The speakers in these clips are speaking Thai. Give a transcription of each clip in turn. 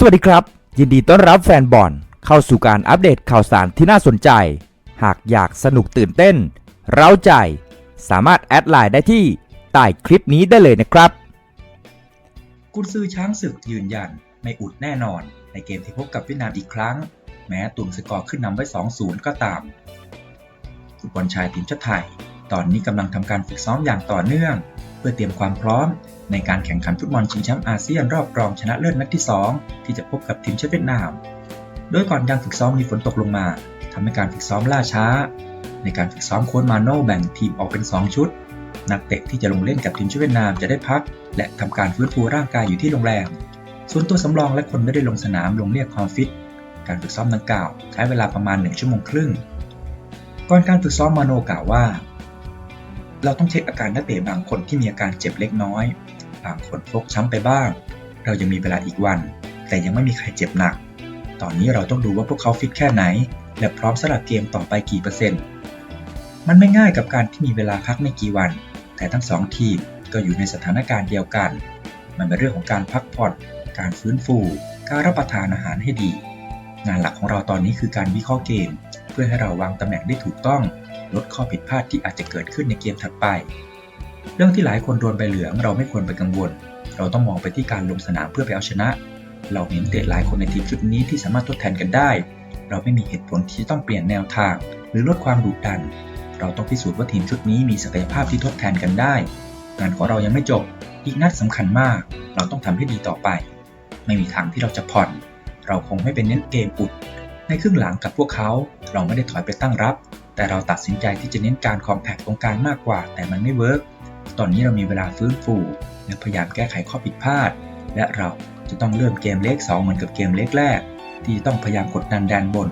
สวัสดีครับ ยินดีต้อนรับแฟนบอลเข้าสู่การอัปเดตข่าวสารที่น่าสนใจ หากอยากสนุกตื่นเต้น เร้าใจ สามารถแอดไลน์ได้ที่ใต้คลิปนี้ได้เลยนะครับ กุนซือช้างศึกยืนยัน ไม่อุดแน่นอน ในเกมที่พบกับเวียดนามอีกครั้ง แม้ตุนสกอร์ขึ้นนำไว้ 2-0 ก็ตามฟุตบอลชายทีมชาติไทย ตอนนี้กำลังทำการฝึกซ้อมอย่างต่อเนื่อง เพื่อเตรียมความพร้อม ในการแข่งขันฟุตบอลชิงแชมป์อาเซียนรอบรองชนะเลิศนัดที่ 2 ที่จะพบกับทีมชาติเวียดนาม โดยก่อนการฝึกซ้อมมีฝนตกลงมาทำให้การฝึกซ้อมล่าช้า ในการฝึกซ้อมโค้ชมาโน่แบ่งทีมออกเป็น 2 ชุด นักเตะที่จะลงเล่นกับทีมชาติเวียดนามจะได้พัก และทำการฟื้นฟูร่างกายอยู่ที่โรงแรม ส่วนตัวสำรองและคนไม่ได้ลงสนามลงเรียกความฟิต การฝึกซ้อมดังกล่าว ใช้เวลาประมาณ1ชั่วโมงครึ่ง ก่อนการฝึกซ้อมมาโนกล่าวว่า เราต้องเช็คอาการนักเตะบางคนที่มีอาการเจ็บเล็กน้อย บางคนฟกช้ำไปบ้าง เรายังมีเวลาอีกวัน แต่ยังไม่มีใครเจ็บหนัก ตอนนี้เราต้องดูว่าพวกเขาฟิตแค่ไหน และพร้อมสำหรับเกมต่อไปกี่เปอร์เซ็นต์ มันไม่ง่ายกับการที่มีเวลาพักไม่กี่วัน แต่ทั้งสองทีมก็อยู่ในสถานการณ์เดียวกัน มันเป็นเรื่องของการพักผ่อน การฟื้นฟู การรับประทานอาหารให้ดี งานหลักของเราตอนนี้คือการวิเคราะห์เกม เพื่อให้เราวางตำแหน่งได้ถูกต้อง ลดข้อผิดพลาดที่อาจจะเกิดขึ้นในเกมถัดไป เรื่องที่หลายคนโดนใบเหลืองเราไม่ควรไปกังวล เราต้องมองไปที่การลงสนามเพื่อไปเอาชนะ เราเห็นเตะหลายคนในทีมชุดนี้ที่สามารถทดแทนกันได้ เราไม่มีเหตุผลที่จะต้องเปลี่ยนแนวทาง หรือลดความดุดัน เราต้องพิสูจน์ว่าทีมชุดนี้มีศักยภาพที่ทดแทนกันได้ งานของเรายังไม่จบ อีกนัดสำคัญมาก เราต้องทำให้ดีต่อไป ไม่มีทางที่เราจะผ่อน เราคงไม่เป็นเน้นเกมอุดในครึ่งหลังกับพวกเขา เราไม่ได้ถอยไปตั้งรับ แต่เราตัดสินใจที่จะเน้นการคอมแพคตรงกลางมากกว่า แต่มันไม่เวิร์กตอนนี้เรามีเวลาฟื้นฟู และพยายามแก้ไขข้อผิดพลาด และเราจะต้องเริ่มเกมเล็ก2เหมือนกับเกมเล็กแรก ที่ต้องพยายามกดดันแดนบน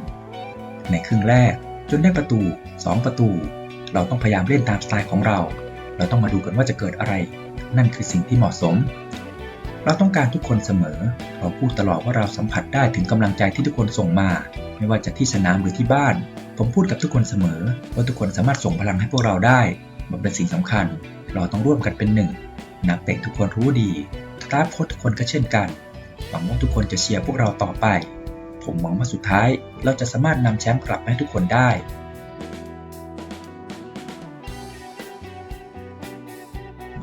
ในครึ่งแรก จนได้ประตู 2 ประตู เราต้องพยายามเล่นตามสไตล์ของเรา เราต้องมาดูกันว่าจะเกิดอะไร นั่นคือสิ่งที่เหมาะสม เราต้องการทุกคนเสมอ เราพูดตลอดว่าเราสัมผัสได้ถึงกำลังใจที่ทุกคนส่งมา ไม่ว่าจะที่สนามหรือที่บ้าน ผมพูดกับทุกคนเสมอ ว่าทุกคนสามารถส่งพลังให้พวกเราได้ มันเป็นสิ่งสำคัญ เราต้องร่วมกันเป็นหนึ่ง นักเตะทุกคนรู้ดีสตาฟโค้ชทุกคนก็เช่นกัน หวังว่าทุกคนจะเชียร์พวกเราต่อไป ผมหวังว่าสุดท้ายเราจะสามารถนำแชมป์กลับมาให้ทุกคนได้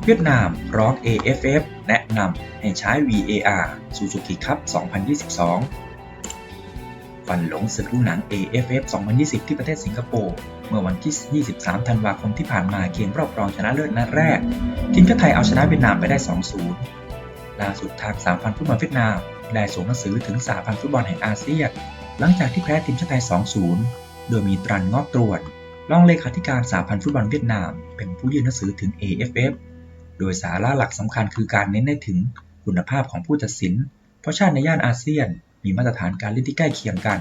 เวียดนามร้อง AFF แนะนำให้ใช้ VAR Suzuki Cup 2022 ฟันหลงศึกลูกหนัง AFF 2020 ที่ประเทศสิงคโปร์เมื่อวันที่ 23 ธันวาคมที่ผ่านมาเกมรอบรองชนะเลิศนัดแรก ทีมชาติไทยเอาชนะเวียดนามไปได้ 2-0 ล่าสุดทางสาพันฟุตบอลเวียดนามได้ส่งหนังสือถึงสาพันฟุตบอลแห่งอาเซียนหลังจากที่แพ้ทีมชาติไทย 2-0 โดยมีตรันงอกตรวจรองเลขาธิการสาพันธ์ฟุตบอลเวียดนาม เป็นผู้ยื่นหนังสือถึง AFF โดยสาระหลักสำคัญคือการเน้นได้ถึงคุณภาพของผู้ตัดสิน เพราะชาติในย่านอาเซียน มีมาตรฐานการเล่นที่ใกล้เคียงกัน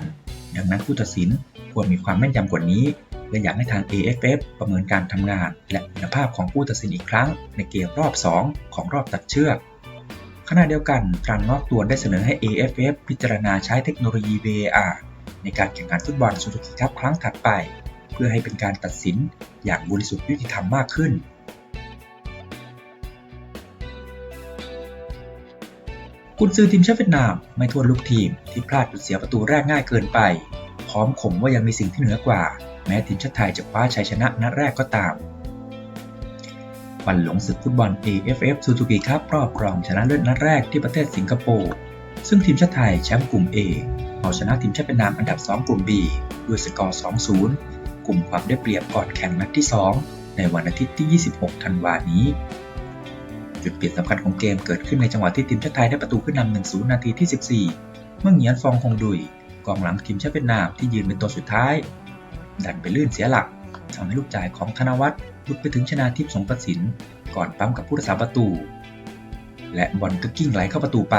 ดังนั้นผู้ตัดสินควรมีความแม่นยำกว่านี้ และอยากให้ทาง AFF ประเมินการทำงาน และคุณภาพของผู้ตัดสินอีกครั้ง ในเกมรอบ 2 ของรอบตัดเชือกขณะเดียวกันตรันงอกตัวได้เสนอให้ AFF พิจารณาใช้เทคโนโลยี VAR ในการแข่งขันฟุตบอลซูซูกิคัพครั้งถัดไป เพื่อให้เป็นการตัดสินอย่างบริสุทธิ์ยุติธรรมมากขึ้น กุนซือทีมชาติเวียดนามไม่ทวนลูกทีมที่พลาดจุดเสียประตูแรกง่ายเกินไป พร้อมข่มว่ายังมีสิ่งที่เหนือกว่า แม้ทีมชาติไทยจะคว้าชัยชนะนัดแรกก็ตามวันหลงศึกฟุตบอล AFF Suzuki Cup รอบรองชนะเลิศนัดแรกที่ประเทศสิงคโปร์ซึ่งทีมชาติไทยแชมป์กลุ่ม A เอาชนะทีมชาติเวียดนามอันดับ 2 กลุ่ม B ด้วยสกอร์ 2-0 กลุ่มความได้เปรียบก่อนแข่งนัดที่ 2 ในวันอาทิตย์ที่ 26 ธันวานี้ จุดเปลี่ยนสำคัญของเกมเกิดขึ้นในจังหวะที่ทีมชาติไทยได้ประตูขึ้นนำ1-0 นาทีที่ 14 เมื่อเหงียนฟองคงดุยกองหลังทีมชาติเวียดนามที่ยืนเป็นตัวสุดท้าย ดันไปลื่นเสียหลักทำให้ลูกจ่ายของธนวัฒน์หลุดไปถึงชนาทิพย์สงประสินก่อนปั๊มกับผู้รักษาประตู และบอลก็กิ้งไหลเข้าประตูไป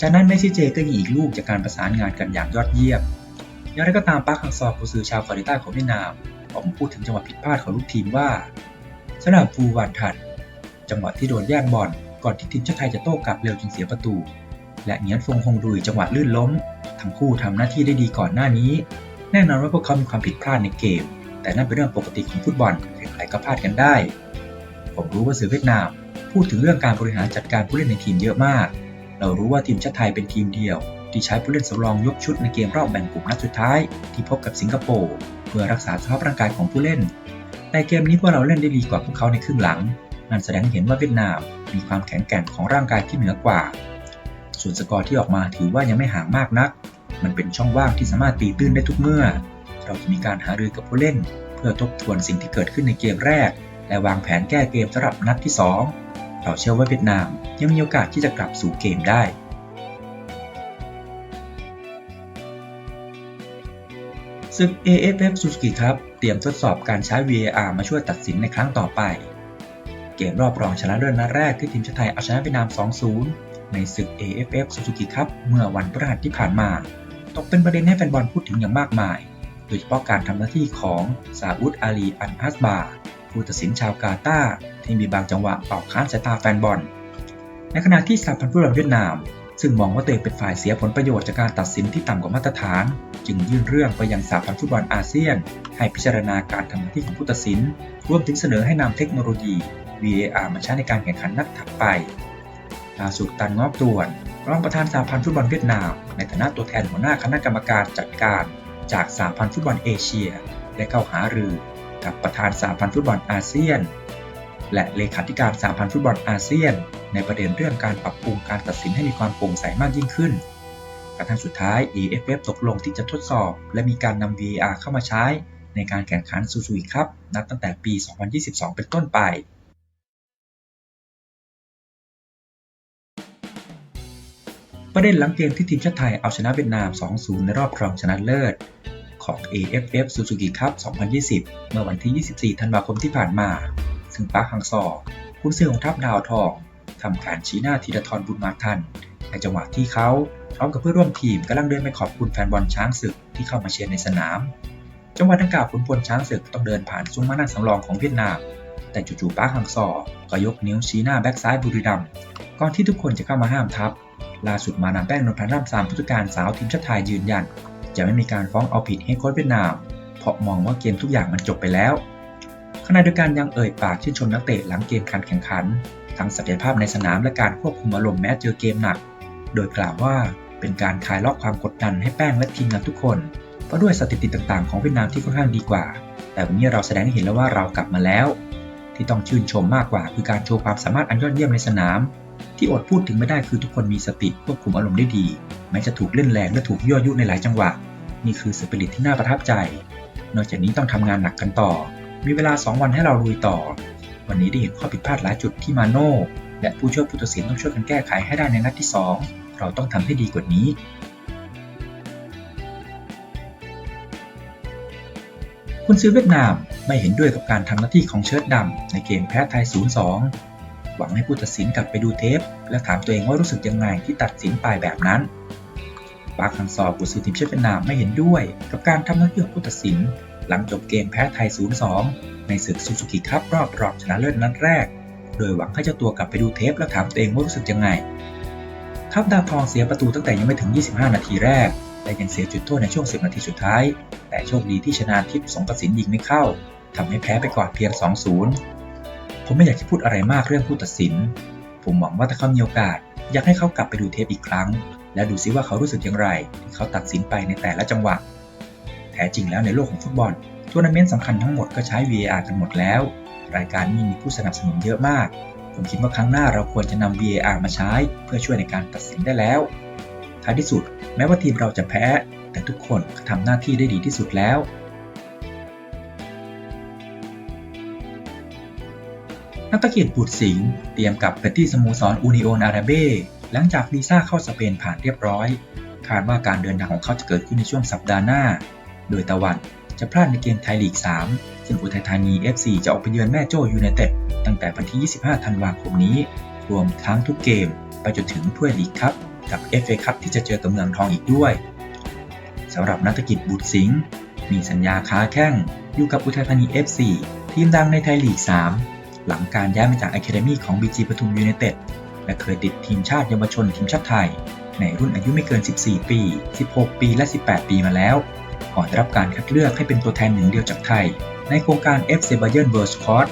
จากนั้นเมซี่เจก็ยิงอีกลูกจากการประสานงานกันอย่างยอดเยี่ยมอย่างไรก็ตามปาร์คฮังซอกุนซือชาวเกาหลีใต้ของเวียดนามออกมาพูดถึงจังหวะผิดพลาดของลูกทีมว่าสำหรับฟูวานทัน จังหวะที่โดนแย่งบอลก่อนที่ทีมชาติไทยจะโต้กลับเร็วจนเสียประตู และเหงียนฟงฮงดุยจังหวะลื่นล้ม ทั้งคู่ทำหน้าที่ได้ดีก่อนหน้านี้ แน่นอนว่าพวกเขามีความผิดพลาดในเกม แต่นั่นเป็นเรื่องปกติของฟุตบอลใครๆก็พลาดกันได้ ผมรู้ว่าสื่อเวียดนาม พูดถึงเรื่องการบริหารจัดการผู้เล่นในทีมเยอะมาก เรารู้ว่าทีมชาติไทยเป็นทีมเดียว ที่ใช้ผู้เล่นสำรองยกชุดในเกมรอบแบ่งกลุ่มนัดสุดท้าย ที่พบกับสิงคโปร์เพื่อรักษาสภาพร่างกายของผู้เล่นในเกมนี้พวกเราเล่นได้ดีกว่าพวกเขาในครึ่งหลัง นั่นแสดงให้เห็นว่าเวียดนามมีความแข็งแกร่งของร่างกายที่เหนือกว่า ส่วนสกอร์ที่ออกมาถือว่ายังไม่ห่างมากนัก มันเป็นช่องว่างที่สามารถตีตื้นได้ทุกเมื่อ เราจะมีการหารือกับผู้เล่น เพื่อทบทวนสิ่งที่เกิดขึ้นในเกมแรก และวางแผนแก้เกมสำหรับนัดที่ 2 เราเชื่อว่าเวียดนามยังมีโอกาสที่จะกลับสู่เกมได้ศึก AFF Suzuki ครับ เตรียมทดสอบการใช้ VAR มาช่วยตัดสินในครั้งต่อไป เกมรอบรองชนะเลิศนัดแรกที่ทีมชาติไทยเอาชนะเวียดนาม 2-0 ในศึก AFF Suzuki ครับเมื่อวันพฤหัสที่ผ่านมา ตกเป็นประเด็นให้แฟนบอลพูดถึงอย่างมากมาย โดยเฉพาะการทำหน้าที่ของซาอุดอาลีอันฮัสบาผู้ตัดสินชาวกาตาร์ที่มีบางจังหวะออกค้านสายตาแฟนบอล ในขณะที่สาพันธ์ฟุตบอลเวียดนาม ซึ่งมองว่าตัวเองเป็นฝ่ายเสียผลประโยชน์จากการตัดสินที่ต่ำกว่ามาตรฐาน จึงยื่นเรื่องไปยังสหพันธ์ฟุตบอลอาเซียน ให้พิจารณาการทำหน้าที่ของผู้ตัดสิน รวมถึงเสนอให้นำเทคโนโลยี VAR มาใช้ในการแข่งขันนัดถัดไปล่าสุดตันงอบตวนรองประธานสหพันธ์ฟุตบอลเวียดนาม ในฐานะตัวแทนหัวหน้าคณะกรรมการจัดการ จากสหพันธ์ฟุตบอลเอเชีย ได้เข้าหารือ กับประธานสหพันธ์ฟุตบอลอาเซียน และเลขาธิการสหพันธ์ฟุตบอลอาเซียน ในประเด็นเรื่องการปรับปรุงการตัดสินให้มีความโปร่งใสมากยิ่งขึ้น กระทั่งสุดท้าย AFF ตกลงที่จะทดสอบ และมีการนำ VAR เข้ามาใช้ ในการแข่งขันซูซู i ครับนับตั้งแต่ปี 2022 เป็นต้นไปประเด็นหลังเกมที่ทีมชาติไทยเอาชนะเวียดนาม 2-0 ในรอบรองชนะเลิศ ของ AFF Suzuki Cup 2020 เมื่อวันที่ 24 ธันวาคมที่ผ่านมา ซึ่งปาร์คฮังซอร์ผู้ซื้อของทัพดาวทองทำการชี้หน้าธีรทรบุญมาทัน ในจังหวะที่เขาพร้อมกับเพื่อนร่วมทีมกำลังเดินไปขอบคุณแฟนบอลช้างศึกที่เข้ามาเชียร์ในสนาม จังหวะดังกล่าวขุนพลช้างศึกต้องเดินผ่านซุ้มมานั่งสำรองของเวียดนาม แต่จู่ๆปาร์คฮังซอร์ก็ยกนิ้วชี้หน้าแบ็กซ้ายบุรีรัมย์ก่อนที่ทุกคนจะเข้ามาห้ามทัพล่าสุดมานามแป้งนนพันธ์ร่ำซามผู้จัดการสาวทีมชาติไทยยืนยัน จะไม่มีการฟ้องเอาผิดให้โค้ชเวียดนาม เพราะมองว่าเกมทุกอย่างมันจบไปแล้ว ณะเดียวกันยังเอ่ยปากชื่นชมนักเตะหลังเกมการแข่งขัน ทั้งศักยภาพในสนามและการควบคุมอารมณ์แม้เจอเกมหนัก โดยกล่าวว่าเป็นการคลายล็อกความกดดันให้แป้งและทีมงานทุกคน เพราะด้วยสถิติต่างๆของเวียดนามที่ค่อนข้างดีกว่า แต่วันนี้เราแสดงให้เห็นแล้วว่าเรากลับมาแล้ว ที่ต้องชื่นชมมากกว่า คือการโชว์ความสามารถอันยอดเยี่ยมในสนาม ที่อดพูดถึงไม่ได้คือทุกคนมีสติควบคุมอารมณ์ได้ดี แม้จะถูกเล่นแรงและถูกยั่วยุในหลายจังหวะ นี่คือสปิริตที่น่าประทับใจ นอกจากนี้ต้องทำงานหนักกันต่อ มีเวลา 2 วันให้เราลุยต่อ วันนี้ได้เห็นข้อผิดพลาดหลายจุดที่มาโน่และผู้ช่วยผู้ตัดสินต้องช่วยกันแก้ไขให้ได้ในนัดที่ 2 เราต้องทำให้ดีกว่านี้คุณซื้อเวียดนามไม่เห็นด้วยกับการทำหน้าที่ของเชิดดำในเกมแพ้ไทย 0-2 หวังให้ผู้ตัดสินกลับไปดูเทป และถามตัวเองว่ารู้สึกยังไงที่ตัดสินไปแบบนั้น ปาร์คฮังซอร์ผู้ซื้อทีมชาติเวียดนามไม่เห็นด้วยกับการทำหน้าที่ของผู้ตัดสิน หลังจบเกมแพ้ไทย 0-2 ในศึกซูซูกิคัพรอบรองชนะเลิศนัดแรก โดยหวังให้เจ้าตัวกลับไปดูเทปและถามตัวเองว่ารู้สึกยังไง ทัพดาวทองเสียประตูตั้งแต่ยังไม่ถึง 25 นาทีแรก และยังเสียจุดโทษในช่วง 10 นาทีสุดท้าย แต่โชคดีที่ชนะทิพย์สงกระสินยิงไม่เข้าทำให้แพ้ไปก่อนเพียง 2-0 ผมไม่อยากจะพูดอะไรมากเรื่องผู้ตัดสิน ผมหวังว่าถ้าเขามีโอกาส อยากให้เขากลับไปดูเทปอีกครั้ง และดูซิว่าเขารู้สึกอย่างไรที่เขาตัดสินไปในแต่ละจังหวะ แท้จริงแล้วในโลกของฟุตบอลทัวร์นาเมนต์สำคัญทั้งหมดก็ใช้ VAR กันหมดแล้ว รายการนี้มีผู้สนับสนุนเยอะมาก ผมคิดว่าครั้งหน้าเราควรจะนำ VAR มาใช้ เพื่อช่วยในการตัดสินได้แล้ว ท้ายที่สุด แม้ว่าทีมเราจะแพ้ แต่ทุกคนก็ทำหน้าที่ได้ดีที่สุดแล้วนักตะเกียบบูดสิงห์เตรียมกับไปที่สโมสรอูนิโอนาราเบหลังจากวีซ่าเข้าสเปนผ่านเรียบร้อย คาดว่าการเดินทางของเขาจะเกิดขึ้นในช่วงสัปดาห์หน้า โดยตะวันจะพลาดในเกมไทยลีก 3 ซึ่งอุทัยธานี FC จะออกไปเยือนแม่โจ้ยูไนเต็ดตั้งแต่วันที่ 25 ธันวาคมนี้ รวมทั้งทุกเกมไปจนถึงถ้วยลีกครับกับ FA คัพที่จะเจอกับเมืองทองอีกด้วยสำหรับนักกิจบุตรสิงห์มีสัญญาค้าแข้งอยู่กับอุทัยธานี FC ทีมดังในไทยลีก 3 หลังการย้ายมาจากอะคาเดมี่ของ BG ปทุมยูไนเต็ดและเคยติดทีมชาติเยาวชนทีมชาติไทย ในรุ่นอายุไม่เกิน 14 ปี 16 ปี และ 18 ปีมาแล้ว ก่อนได้รับการคัดเลือกให้เป็นตัวแทนหนึ่งเดียวจากไทย ในโครงการ FC Bayern World Squad